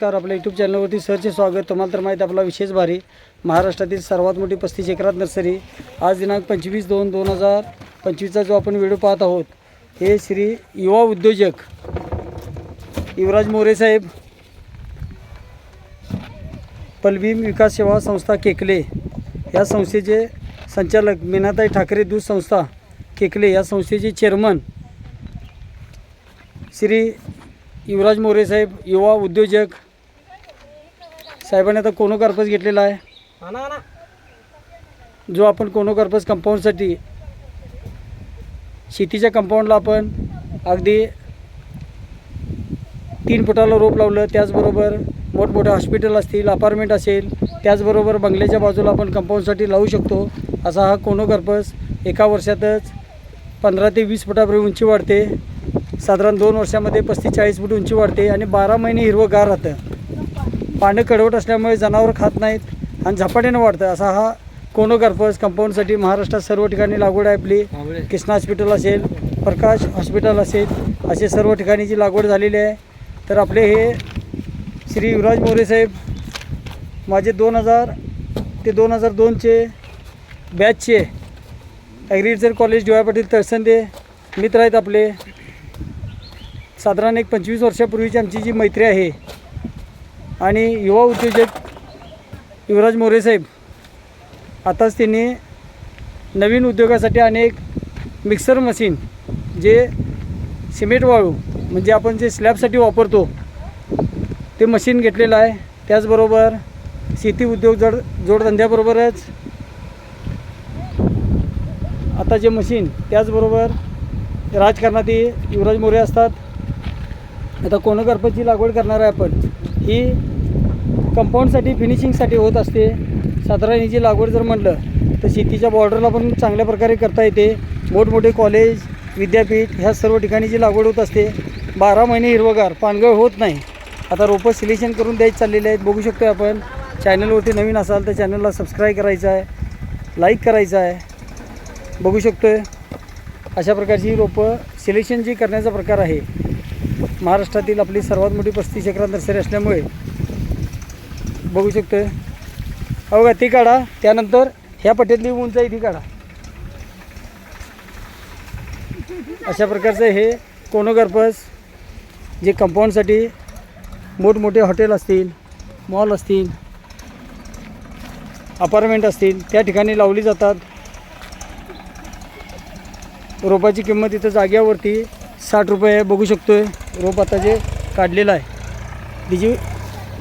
नमस्कार आपल्या यूट्यूब चॅनलवरती सरचे स्वागत. तुम्हाला तर माहीत आपला विशेष भारी. महाराष्ट्रातील सर्वात मोठी पस्तीस एकरात नर्सरी. आज दिनांक पंचवीस दोन दोन हजार पंचवीसचा जो आपण व्हिडिओ पाहत आहोत हे श्री युवा उद्योजक युवराज मोरे साहेब पलभीम विकास सेवा संस्था केकले या संस्थेचे संचालक मीनाताई ठाकरे दूध संस्था केकले या संस्थेचे चेअरमन श्री युवराज मोरे साहेब युवा उद्योजक साहेबांनी आता कोनो कार्पस घेतलेला आहे? जो आपण कोनो कार्पस कंपाऊंडसाठी शेतीच्या कंपाऊंडला आपण अगदी तीन फुटाला रोप लावलं त्याचबरोबर मोठमोठे हॉस्पिटल असतील अपार्टमेंट असेल त्याचबरोबर बंगल्याच्या बाजूला आपण कंपाऊंडसाठी लावू शकतो. असा हा कोनो कार्पस एका वर्षातच पंधरा ते वीस फुटापर्यंत उंची वाढते. साधारण दोन वर्षामध्ये पस्तीस चाळीस फूट उंची वाढते आणि बारा महिने हिरवं गार राहतं. पानं कडवट असल्यामुळे जनावर खात नाहीत आणि झपाट्यानं वाढतं असा हा कोनो कार्पस कंपाऊंडसाठी महाराष्ट्रात सर्व ठिकाणी लागवड आहे आपली. कृष्णा हॉस्पिटल असेल प्रकाश हॉस्पिटल असेल असे सर्व ठिकाणीची लागवड झालेली आहे. तर आपले हे श्री युवराज मोरे साहेब माझे दोन हजार ते दोन हजार दोनचे बॅचचे agriculture college D Y Patil Talsande मित्र आहेत आपले. साधारण एक पंचवीस वर्षापूर्वीची आमची जी मैत्री आहे आणि युवा उद्योजक युवराज मोरे साहेब आताच त्यांनी नवीन उद्योगासाठी अनेक मिक्सर मशीन जे सिमेंट वाळू म्हणजे आपण जे स्लॅबसाठी वापरतो ते मशीन घेतलेलं आहे. त्याचबरोबर शेती उद्योग जड जोडधंद्याबरोबरच आता जे मशीन त्याचबरोबर राजकारणात युवराज मोरे असतात. आता कोणगर्भची लागवड करणार आहे आपण? ही कंपाऊंडसाठी फिनिशिंगसाठी होत असते. साधारण हिची लागवड जर म्हटलं तर शेतीच्या बॉर्डरला पण चांगल्या प्रकारे करता येते. मोठमोठे कॉलेज विद्यापीठ ह्या सर्व ठिकाणीची लागवड होत असते बारा महिने हिरवगार पानगळ होत नाही. आता रोपं सिलेक्शन करून द्यायच चाललेले आहेत. बघू शकतो आपण. चॅनलवरती नवीन असाल तर चॅनलला सबस्क्राईब करायचं आहे. लाईक करायचं आहे. बघू शकतो आहे अशा प्रकारची रोपं सिलेक्शन जी करण्याचा प्रकार आहे महाराष्ट्रातील आपली सर्वात मोठी पस्तीस एकरात नर्सरी असल्यामुळे बघू शकतो आहे हो का ती काढा. त्यानंतर ह्या पट्ट्यातली उंच आहे ती काढा. अशा प्रकारचं हे कोनोगर्पस जे कंपाऊंडसाठी मोठमोठे हॉटेल असतील मॉल असतील अपार्टमेंट असतील त्या ठिकाणी लावली जातात. रोपाची किंमत इथं जाग्यावरती साठ रुपये बघू शकतो आहे रोप आता जे काढलेलं आहे. तिची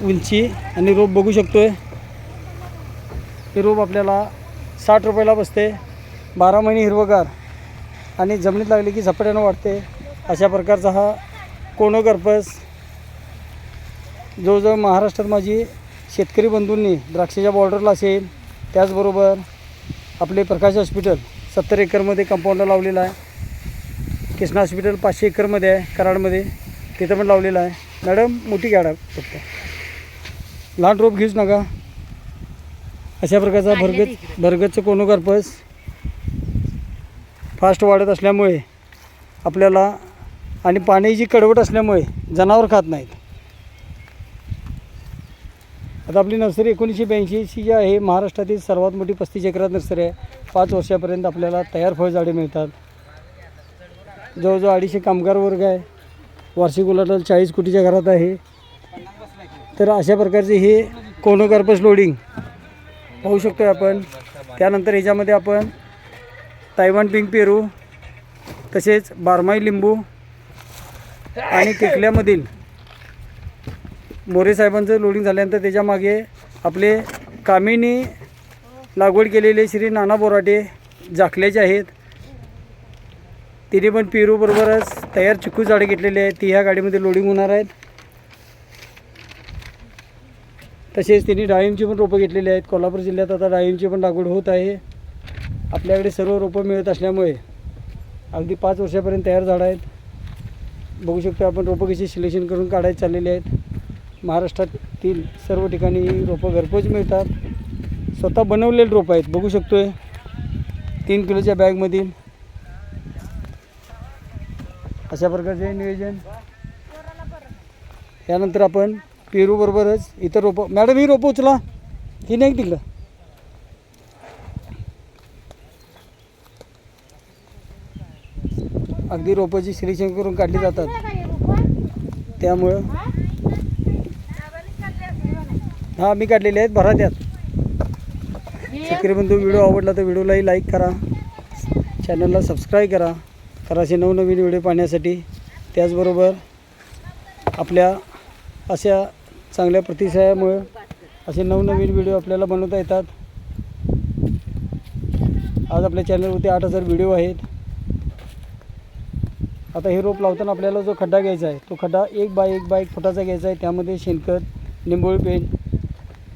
उंची आणि रोप बघू शकतो आहे हे रोप आपल्याला साठ रुपयाला बसते. बारा महिने हिरवगार आणि जमिनीत लागले की झपाट्यानं वाढते. अशा प्रकारचा हा कोनो जवळजवळ महाराष्ट्रात माझी शेतकरी बंधूंनी द्राक्षाच्या बॉर्डरला असेल त्याचबरोबर आपले प्रकाश हॉस्पिटल सत्तर एकरमध्ये कंपाऊंडर लावलेलं आहे. कृष्णा हॉस्पिटल पाचशे एकरमध्ये आहे कराडमध्ये. तिथं पण लावलेलं आहे. मॅडम मोठी गाडा फक्त. लहान रोप घेऊच नका. अशा प्रकारचा भरगत भरगतचं कोनो कार्पस फास्ट वाढत असल्यामुळे आपल्याला आणि पाण्याची कडवट असल्यामुळे जनावर खात नाहीत. आता आपली नर्सरी एकोणीसशे ब्याऐंशीची जी आहे महाराष्ट्रातील सर्वात मोठी पस्तीस एकरात नर्सरी आहे. पाच वर्षापर्यंत आपल्याला तयार फळझाडे मिळतात. जवळजवळ अडीचशे कामगार वर्ग आहे. वार्षिक उलाटल चाळीस कोटीच्या घरात आहे. तर अशा प्रकारचे हे कोनोकार्पस लोडिंग पाहू शकतो आहे आपण. त्यानंतर ह्याच्यामध्ये आपण तायवान पिंक पेरू तसेच बारमाई लिंबू आणि टिकल्यामधील मोरे साहेबांचं लोडिंग झाल्यानंतर त्याच्यामागे आपले कामिनी लागवड केलेले श्री नाना बोराटे जाखल्याचे आहेत. तिने पण पेरूबरोबरच तयार चिकू झाडे घेतलेली आहेत. ती ह्या गाडीमध्ये लोडिंग होणार आहेत. तसेच त्यांनी डाळिंबची पण रोपं घेतलेली आहेत. कोल्हापूर जिल्ह्यात आता डाळिंबची पण लागवड होत आहे. आपल्याकडे सर्व रोपं मिळत असल्यामुळे अगदी पाच वर्षापर्यंत तयार झाडं आहेत. बघू शकतो आपण रोपं कशी सिलेक्शन करून काढायचे चाललेली आहेत. महाराष्ट्रातील सर्व ठिकाणी रोपं घरपोच मिळतात. स्वतः बनवलेली रोपं आहेत. बघू शकतो आहे तीन किलोच्या बॅगमधील अशा प्रकारचे नियोजन. यानंतर आपण पेरूबरोबरच इतर रोपं. मॅडम ही रोपं उचला. ही नाही तिकडं? अगदी रोपाची सिलेक्शन करून काढली जातात. त्यामुळं हां मी काढलेले आहेत भरा त्यात. शेतकरी बंधू व्हिडिओ आवडला तर व्हिडिओलाही लाईक करा. चॅनलला सबस्क्राईब करा. तर असे नवनवीन व्हिडिओ पाहण्यासाठी त्याचबरोबर आपल्या अशा चांगल्या प्रतिसायामुळे असे नवनवीन व्हिडिओ आपल्याला बनवता येतात. आज आपल्या चॅनलवरती आठ हजार व्हिडिओ आहेत. आता हे रोप लावताना आपल्याला जो खड्डा घ्यायचा आहे तो खड्डा एक बाय एक बाय एक फुटाचा घ्यायचा आहे. त्यामध्ये शेणखत निंबोळी पेंट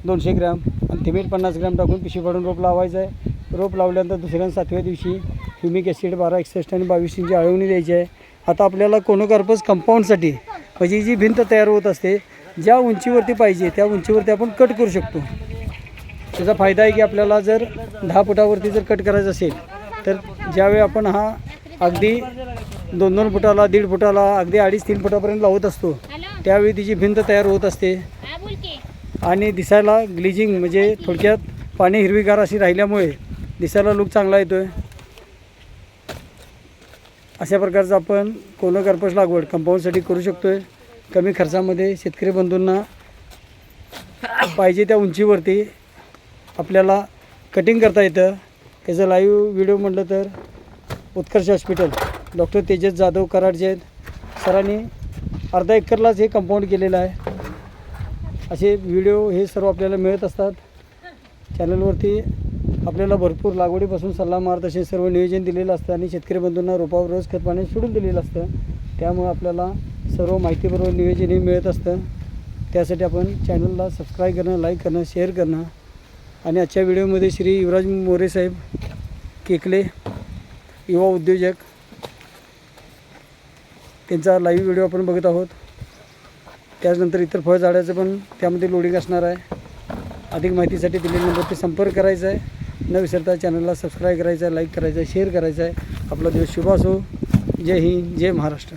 दोनशे ग्रॅम आणि थिमेट पन्नास ग्रॅम टाकून पिशवी पाडून रोप लावायचं आहे. रोप लावल्यानंतर दुसऱ्या सातव्या दिवशी ह्युमिक ॲसिड बारा एकसष्ट आणि बावीस इंची आळवणी द्यायची आहे. आता आपल्याला कोनोकार्पस कंपाऊंडसाठी म्हणजे जी भिंत तयार होत असते ज्या उंचीवरती पाहिजे त्या उंचीवरती आपण कट करू शकतो. त्याचा फायदा आहे की आपल्याला जर दहा फुटावरती जर कट करायचं असेल तर ज्यावेळी आपण हा अगदी दोन दोन फुटाला दीड फुटाला अगदी अडीच तीन फुटापर्यंत लावत असतो त्यावेळी तिची भिंत तयार होत असते आणि दिसायला ग्लिजिंग म्हणजे थोडक्यात पाणी हिरवीगार अशी राहिल्यामुळे दिसायला लुक चांगला येतो आहे अशा प्रकारचं आपण कोनोकार्पस लागवड कंपाऊंडसाठी करू शकतो आहे कमी खर्चामध्ये शेतकरी बंधूंना पाहिजे त्या उंचीवरती आपल्याला कटिंग करता येतं. त्याचं लाईव्ह व्हिडिओ म्हटलं तर उत्कर्ष हॉस्पिटल डॉक्टर तेजस जाधव कराडचे आहेत सरांनी अर्धा एकरलाच हे कंपाऊंड केलेलं आहे. असे व्हिडिओ हे सर्व आपल्याला मिळत असतात. चॅनलवरती आपल्याला भरपूर लागवडीपासून सल्ला तसे सर्व नियोजन दिलेलं असतं आणि शेतकरी बंधूंना रोपावर रोज खत पाणी सोडून दिलेलं असतं. त्यामुळे आपल्याला सर्व माहितीबरोबर नियोजनही मिळत असतं. त्यासाठी आपण चॅनलला सबस्क्राईब करणं लाईक करणं शेअर करणं आणि आजच्या व्हिडिओमध्ये श्री युवराज मोरे साहेब केकले युवा उद्योजक त्यांचा लाईव्ह व्हिडिओ आपण बघत आहोत. त्याचनंतर इतर फळझाडाचं पण त्यामध्ये लोडिंग असणार आहे. अधिक माहितीसाठी दिलेल्या नंबरती संपर्क करायचा आहे. न विसरता चॅनलला सबस्क्राईब करायचं आहे लाईक करायचं आहे शेअर करायचं आहे. आपला दिवस शुभ असो. जय हिंद जय महाराष्ट्र.